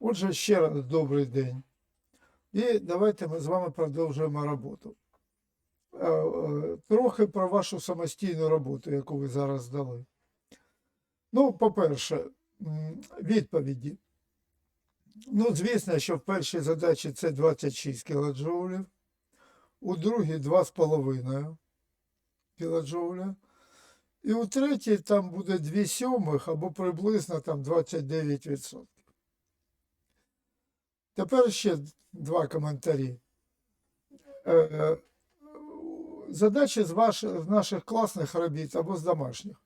Отже, ще раз добрий день. І давайте ми з вами продовжуємо роботу. Е, е, Трохи про вашу самостійну роботу, яку ви зараз дали. Ну, по-перше, відповіді. Ну, звісно, що в першій задачі це 26 кДж, у другій 2,5 кДж, і у третій там буде 2 сьомих або приблизно там 29%. Тепер ще два коментарі. Е, е, Задачі з, ваш, з наших класних робіт або з домашніх.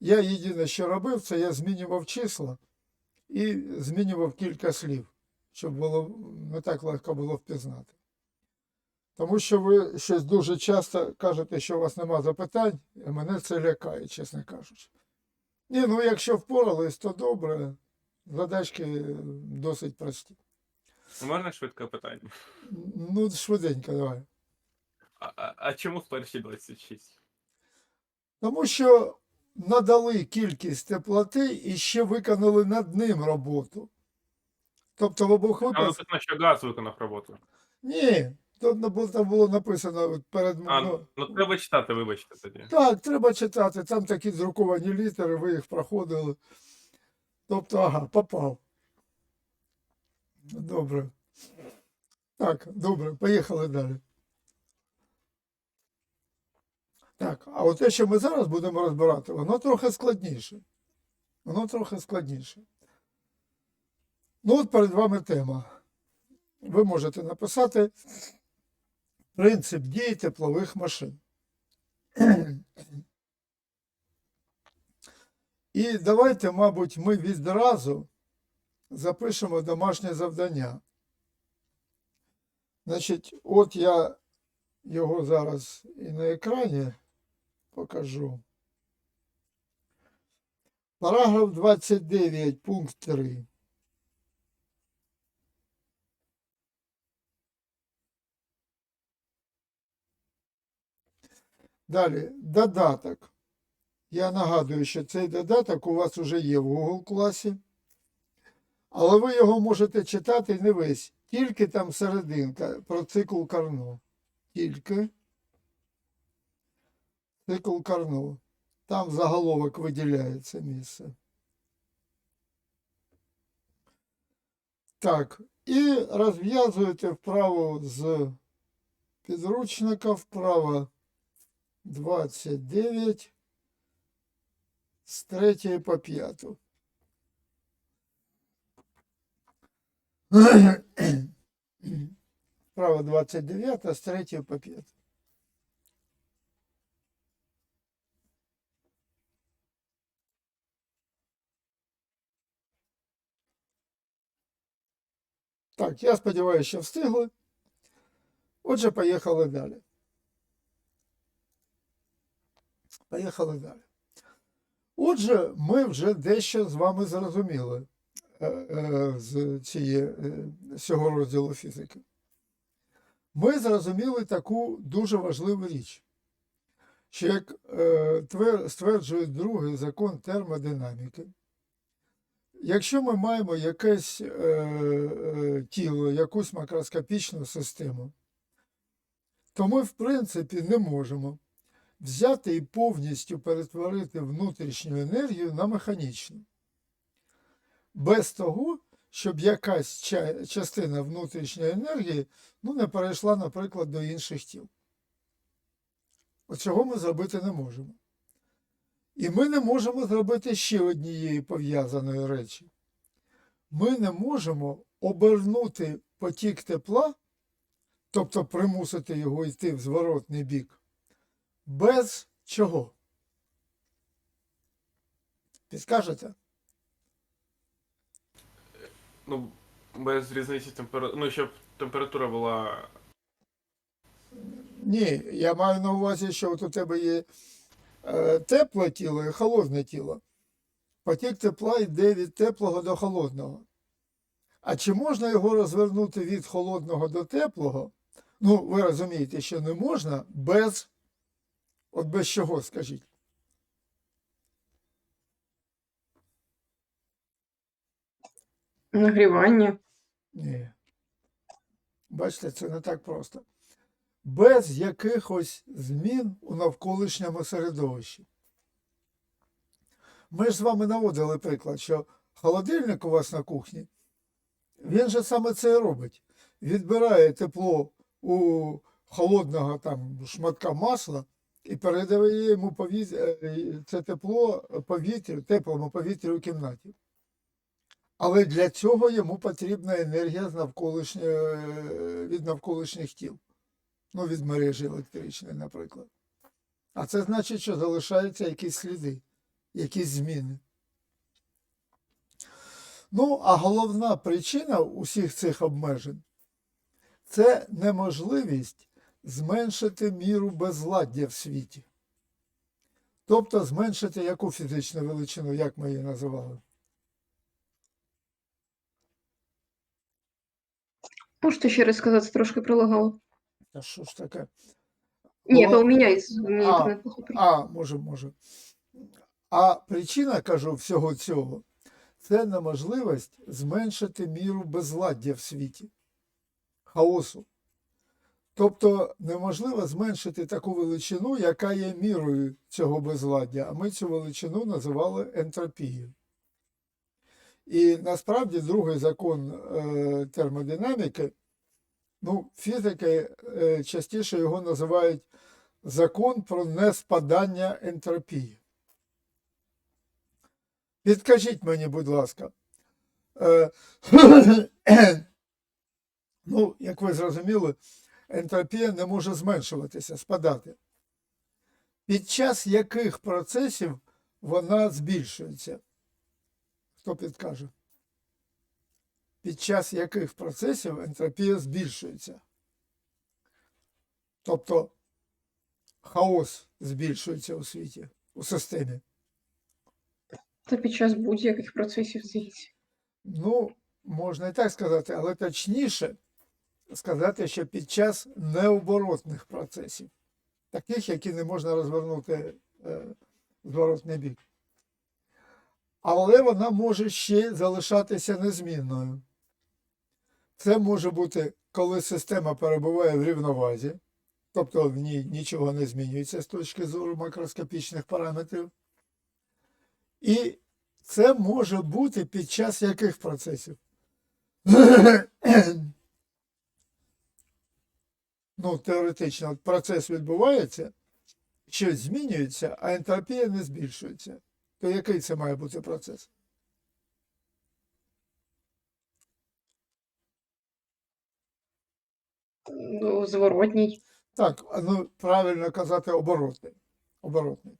Я єдине, що робив, це я змінював числа і змінював кілька слів, щоб було не так легко було впізнати. Тому що ви щось дуже часто кажете, що у вас нема запитань, і мене це лякає, чесно кажучи. Ні, ну якщо впорались, то добре. Задачки досить прості. Можна швидке питання? Ну, швиденько давай. А, а, чому в першій 26? Тому що надали кількість теплоти і ще виконали над ним роботу. Тобто в обох випадках. написано, що газ виконав роботу. Ні, тут було, там було написано перед А, ну, ну треба читати, вибачте тоді. Так, треба читати. Там такі друковані літери, ви їх проходили. Тобто, ага, попав. Добре. Так, добре, поїхали далі. Так, а от те, що ми зараз будемо розбирати, воно трохи складніше. Воно трохи складніше. Ну, от перед вами тема. Ви можете написати принцип дії теплових машин. І давайте, мабуть, ми відразу запишемо домашнє завдання. Значить, от я його зараз і на екрані покажу. Параграф 29, пункт 3. Далі, додаток. Я нагадую, що цей додаток у вас вже є в Google класі, але ви його можете читати не весь, тільки там серединка про цикл Карно. Тільки цикл Карно. Там заголовок виділяється місце. Так, і розв'язуєте вправо з підручника, вправо 29 з 3 по 5. Вправо 29 з 3 по 5. Так, я сподіваюся, що встигли. Отже, поїхали далі. Поїхали далі. Отже, ми вже дещо з вами зрозуміли з цієї, е, з цього розділу фізики. Ми зрозуміли таку дуже важливу річ, що як е, стверджує другий закон термодинаміки, якщо ми маємо якесь е, е, тіло, якусь макроскопічну систему, то ми, в принципі, не можемо взяти і повністю перетворити внутрішню енергію на механічну. Без того, щоб якась частина внутрішньої енергії ну, не перейшла, наприклад, до інших тіл. От цього ми зробити не можемо. І ми не можемо зробити ще однієї пов'язаної речі. Ми не можемо обернути потік тепла, тобто примусити його йти в зворотний бік, без чого? Підскажете? Ну, без різниці температури. Ну, щоб температура була. Ні, я маю на увазі, що от у тебе є е, тепле тіло і холодне тіло. Потік тепла йде від теплого до холодного. А чи можна його розвернути від холодного до теплого? Ну, ви розумієте, що не можна без. От без чого, скажіть? Нагрівання. Ні. Бачите, це не так просто. Без якихось змін у навколишньому середовищі. Ми ж з вами наводили приклад, що холодильник у вас на кухні, він же саме це і робить. Відбирає тепло у холодного там шматка масла і передає йому повітря, це тепло повітрю, теплому повітрю у кімнаті. Але для цього йому потрібна енергія з навколишнє, від навколишніх тіл. Ну, від мережі електричної, наприклад. А це значить, що залишаються якісь сліди, якісь зміни. Ну, а головна причина усіх цих обмежень це неможливість зменшити міру безладдя в світі. Тобто зменшити яку фізичну величину, як ми її називали? Можете ще раз сказати, трошки пролагало. Та що ж таке? Ні, то у мене а. А, може, може. А причина, кажу, всього цього це неможливість зменшити міру безладдя в світі, хаосу. Тобто неможливо зменшити таку величину, яка є мірою цього безладдя, а ми цю величину називали ентропією. І насправді другий закон е, термодинаміки, ну, фізики е, частіше його називають закон про неспадання ентропії. Підкажіть мені, будь ласка. Е, ну, як ви зрозуміли, ентропія не може зменшуватися, спадати. Під час яких процесів вона збільшується? Хто підкаже? Під час яких процесів ентропія збільшується? Тобто хаос збільшується у світі, у системі. Та під час будь-яких процесів здається. Ну, можна і так сказати, але точніше сказати, що під час необоротних процесів, таких, які не можна розвернути е, зворотний бік. Але вона може ще залишатися незмінною. Це може бути, коли система перебуває в рівновазі, тобто в ній нічого не змінюється з точки зору макроскопічних параметрів. І це може бути під час яких процесів? ну, теоретично, процес відбувається, щось змінюється, а ентропія не збільшується. То який це має бути процес? Ну, зворотній. Так, ну правильно казати оборотний. Оборотний.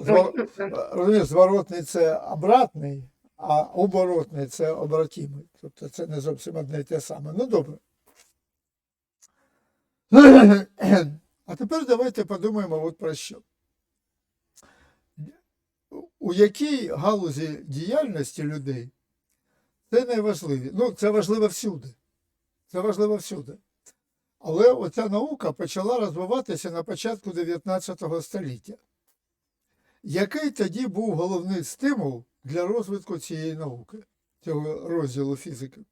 Звор... Ну. Розумієш, зворотний це обратний, а оборотний це обратимий. Тобто це не зовсім одне і те саме. Ну добре. А тепер давайте подумаємо от про що. У якій галузі діяльності людей це найважливіше. Ну, це важливо всюди. Це важливо всюди. Але оця наука почала розвиватися на початку 19 століття. Який тоді був головний стимул для розвитку цієї науки, цього розділу фізики?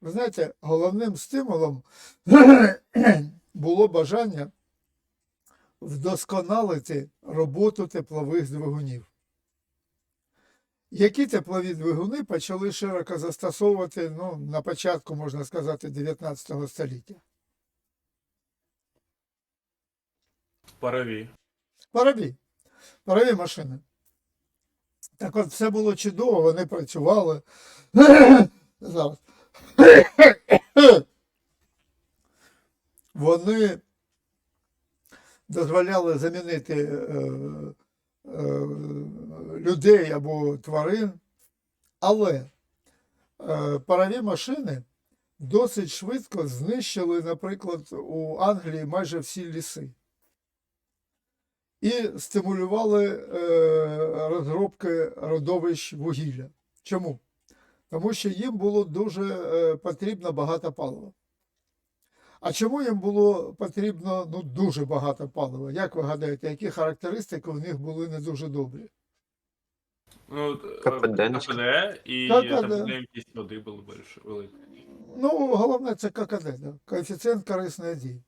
Ви знаєте, головним стимулом було бажання вдосконалити роботу теплових двигунів. Які теплові двигуни почали широко застосовувати ну, на початку, можна сказати, 19 століття? Парові. Парові. Парові машини. Так от все було чудово, вони працювали. Зараз. Вони дозволяли замінити е, е, людей або тварин, але е, парові машини досить швидко знищили, наприклад, у Англії майже всі ліси і стимулювали розробки родовищ вугілля. Чому? Тому що їм було дуже е, потрібно багато палива. А чому їм було потрібно ну, дуже багато палива? Як ви гадаєте, які характеристики у них були не дуже добрі? Ну, КПД, КПД, і КПД. там ємкість води була велика. Ну, головне, це ККД, да? коефіцієнт корисної дії.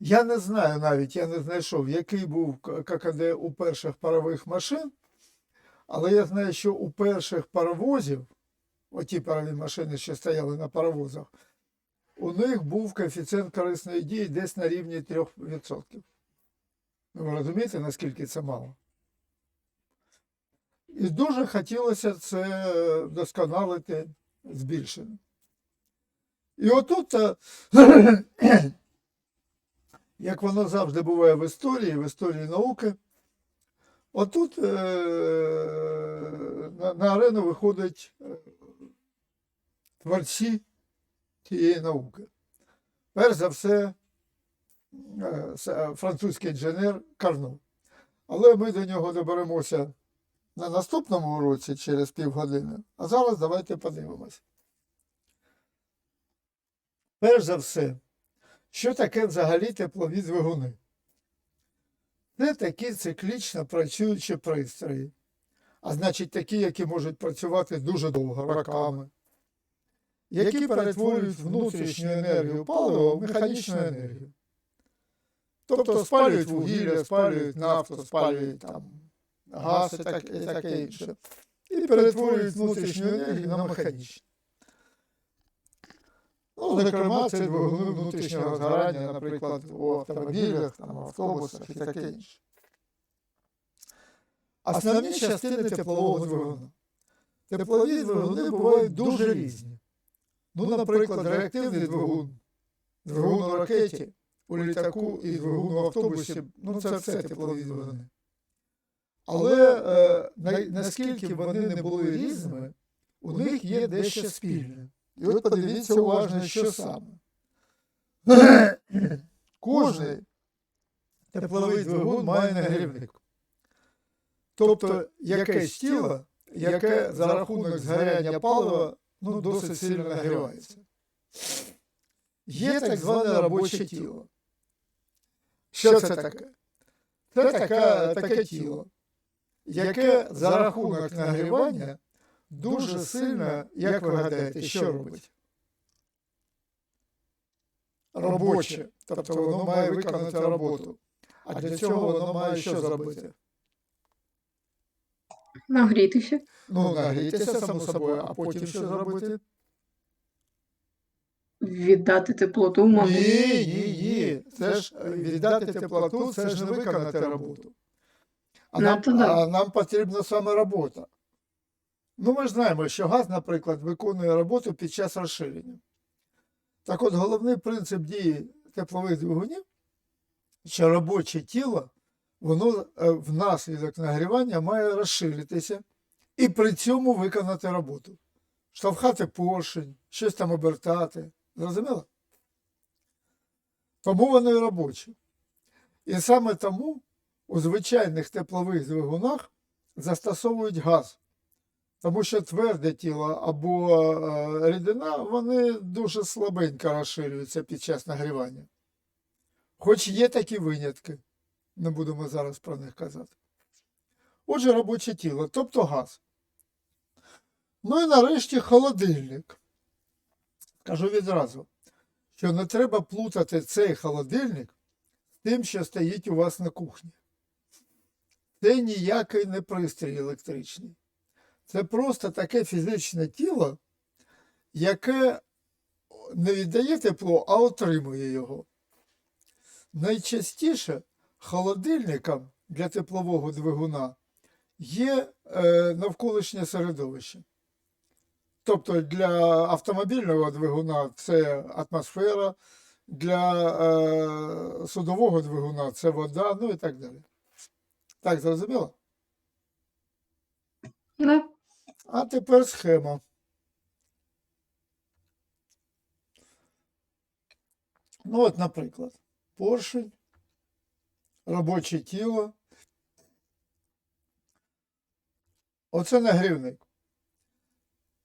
Я не знаю навіть, я не знайшов, який був ККД у перших парових машин, але я знаю, що у перших паровозів, оті парові машини, що стояли на паровозах, у них був коефіцієнт корисної дії десь на рівні 3%. Ви розумієте, наскільки це мало? І дуже хотілося це вдосконалити збільшено. І отут, е, як воно завжди буває в історії, в історії науки, отут е, на, на арену виходять е, творці цієї науки. Перш за все, е, французький інженер Карно. Але ми до нього доберемося на наступному уроці через півгодини. А зараз давайте подивимось. Перш за все, що таке взагалі теплові двигуни? Це такі циклічно працюючі пристрої, а значить такі, які можуть працювати дуже довго, роками, які перетворюють внутрішню енергію палива в механічну енергію. Тобто спалюють вугілля, спалюють нафту, спалюють там, газ і, так, і таке інше. І перетворюють внутрішню енергію на механічну. Ну, зокрема, це двигуни внутрішнього згорання, наприклад, у автомобілях, там, автобусах і таке інше. Основні частини теплового двигуна. Теплові двигуни бувають дуже різні. Ну, наприклад, реактивний двигун, двигун. У ракеті, у літаку і двигун у автобусі, ну це все теплові двигуни. Але е, на- наскільки вони не були різними, у них є дещо спільне. І от подивіться уважно, що саме. Кожний тепловий двигун має нагрівник. Тобто якесь тіло, яке за рахунок згоряння палива ну, досить сильно нагрівається. Є так зване робоче тіло. Що це таке? Це таке, таке тіло, яке за рахунок нагрівання дуже сильно, як ви гадаєте, що робить? Робоче. Тобто воно має виконати роботу. А для цього воно має що зробити? Нагрітися. Ну, нагрітися, само собою, а потім що зробити? Віддати теплоту, мабуть. Ні, ні, ні. Це ж е, віддати теплоту, це ж не виконати роботу. А Ну, нам, то да. а нам потрібна саме робота. Ну, ми ж знаємо, що газ, наприклад, виконує роботу під час розширення. Так от головний принцип дії теплових двигунів, що робоче тіло, воно е, внаслідок нагрівання має розширитися і при цьому виконати роботу. Штовхати поршень, щось там обертати. Зрозуміло? Тому воно і робоче. І саме тому у звичайних теплових двигунах застосовують газ. Тому що тверде тіло або е, рідина, вони дуже слабенько розширюються під час нагрівання. Хоч є такі винятки, не будемо зараз про них казати. Отже, робоче тіло, тобто газ. Ну і нарешті холодильник. Кажу відразу, що не треба плутати цей холодильник з тим, що стоїть у вас на кухні. Це ніякий не пристрій електричний. Це просто таке фізичне тіло, яке не віддає тепло, а отримує його. Найчастіше холодильником для теплового двигуна є е, навколишнє середовище. Тобто для автомобільного двигуна це атмосфера, для е, судового двигуна це вода, ну і так далі. Так, зрозуміло? Да. А тепер схема. Ну, от, наприклад, поршень, робоче тіло. Оце нагрівник.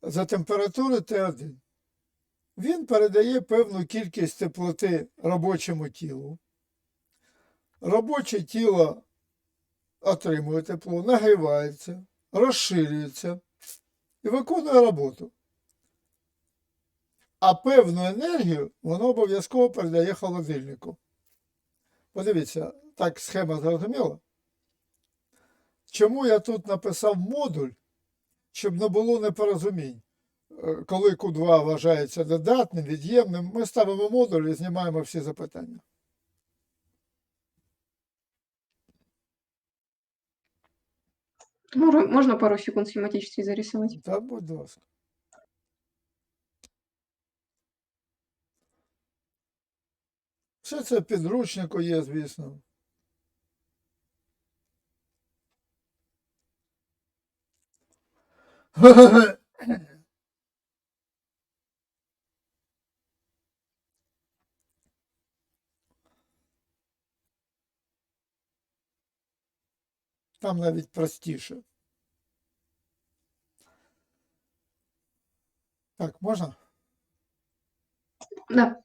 За температури Т1. Він передає певну кількість теплоти робочому тілу. Робоче тіло отримує тепло, нагрівається, розширюється і виконує роботу. А певну енергію воно обов'язково передає холодильнику. Подивіться, так схема зрозуміла? Чому я тут написав модуль, щоб не було непорозумінь? Е, Коли Q2 вважається додатним, від'ємним, ми ставимо модуль і знімаємо всі запитання. Можно пару секунд схематически зарисовать? Так, будь ласка. Все це підручнику є, звісно. Там навіть простіше. Так, можна? Да.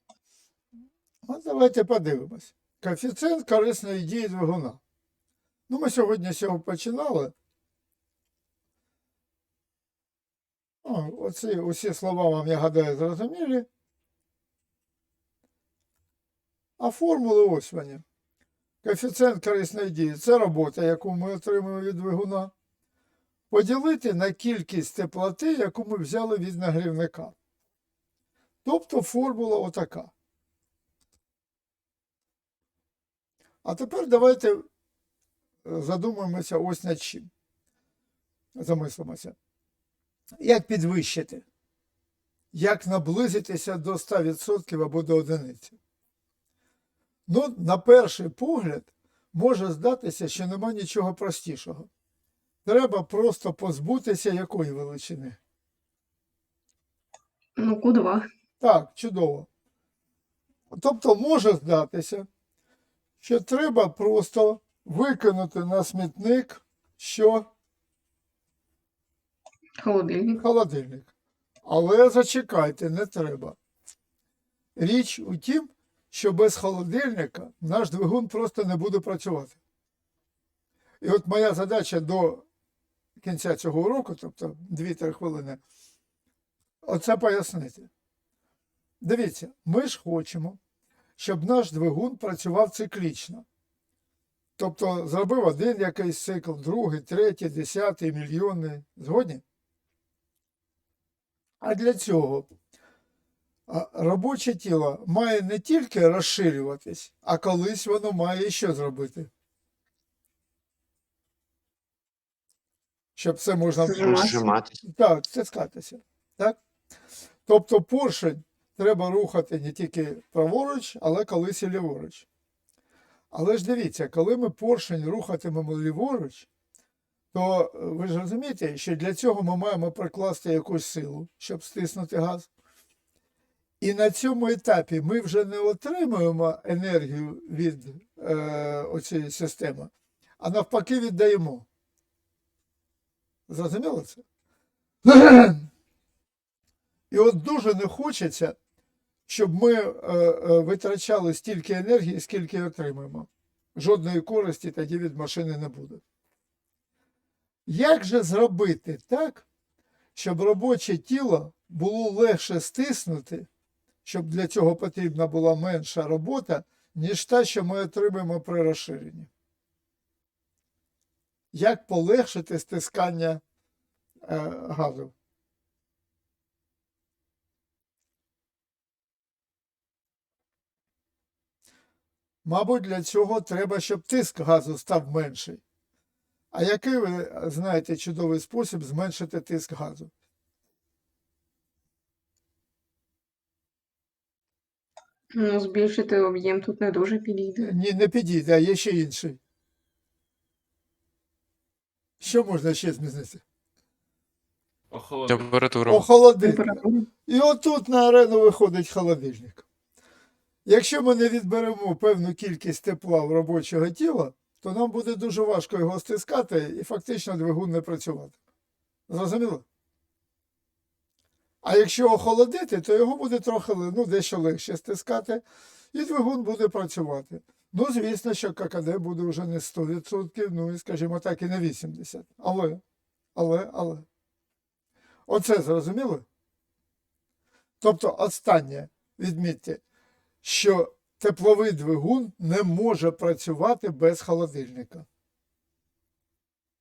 От давайте подивимось. Коефіцієнт корисної дії двигуна. Ну, ми сьогодні з цього починали. Оці усі слова вам, я гадаю, зрозумілі. А формули ось вони. Коефіцієнт корисної дії це робота, яку ми отримуємо від двигуна. Поділити на кількість теплоти, яку ми взяли від нагрівника. Тобто формула отака. А тепер давайте е, задумаємося ось над чим. Замислимося. Як підвищити? Як наблизитися до 100% або до одиниці? Ну, на перший погляд, може здатися, що нема нічого простішого. Треба просто позбутися якої величини. Ну, Q2. Так, чудово. Тобто може здатися, що треба просто викинути на смітник, що Холодильник. холодильник. Але зачекайте, не треба. Річ у тім, що без холодильника наш двигун просто не буде працювати. І от моя задача до кінця цього уроку, тобто 2-3 хвилини, оце пояснити. Дивіться, ми ж хочемо, щоб наш двигун працював циклічно. Тобто зробив один якийсь цикл, другий, третій, десятий, мільйонний. Згодні? А для цього робоче тіло має не тільки розширюватись, а колись воно має що зробити. Щоб це можна Зжиматися. Так, стискатися. Так? Тобто поршень треба рухати не тільки праворуч, але колись і ліворуч. Але ж дивіться, коли ми поршень рухатимемо ліворуч, то е, ви ж розумієте, що для цього ми маємо прикласти якусь силу, щоб стиснути газ. І на цьому етапі ми вже не отримуємо енергію від е, оцієї системи, а навпаки віддаємо. Зрозуміло це? І от дуже не хочеться, щоб ми е, е, витрачали стільки енергії, скільки отримуємо. Жодної користі тоді від машини не буде. Як же зробити так, щоб робоче тіло було легше стиснути, щоб для цього потрібна була менша робота, ніж та, що ми отримаємо при розширенні? Як полегшити стискання е, газу? Мабуть, для цього треба, щоб тиск газу став менший. А який ви знаєте чудовий спосіб зменшити тиск газу? Ну, збільшити об'єм тут не дуже підійде. Ні, не підійде, а є ще інший. Що можна ще змінити? Температура. Охолодити. І отут на арену виходить холодильник. Якщо ми не відберемо певну кількість тепла в робочого тіла, то нам буде дуже важко його стискати і фактично двигун не працювати. Зрозуміло? А якщо охолодити, то його буде трохи ну, дещо легше стискати, і двигун буде працювати. Ну, звісно, що ККД буде вже не 100%, ну і, скажімо так, і не 80%. Але, але, але. Оце зрозуміло? Тобто, останнє, відмітьте, що тепловий двигун не може працювати без холодильника.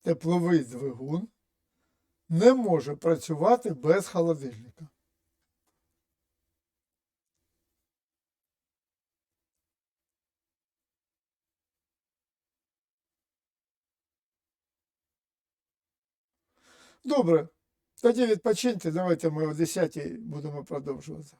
Тепловий двигун не може працювати без холодильника. Добре. Тоді відпочиньте, давайте ми о 10 будемо продовжувати.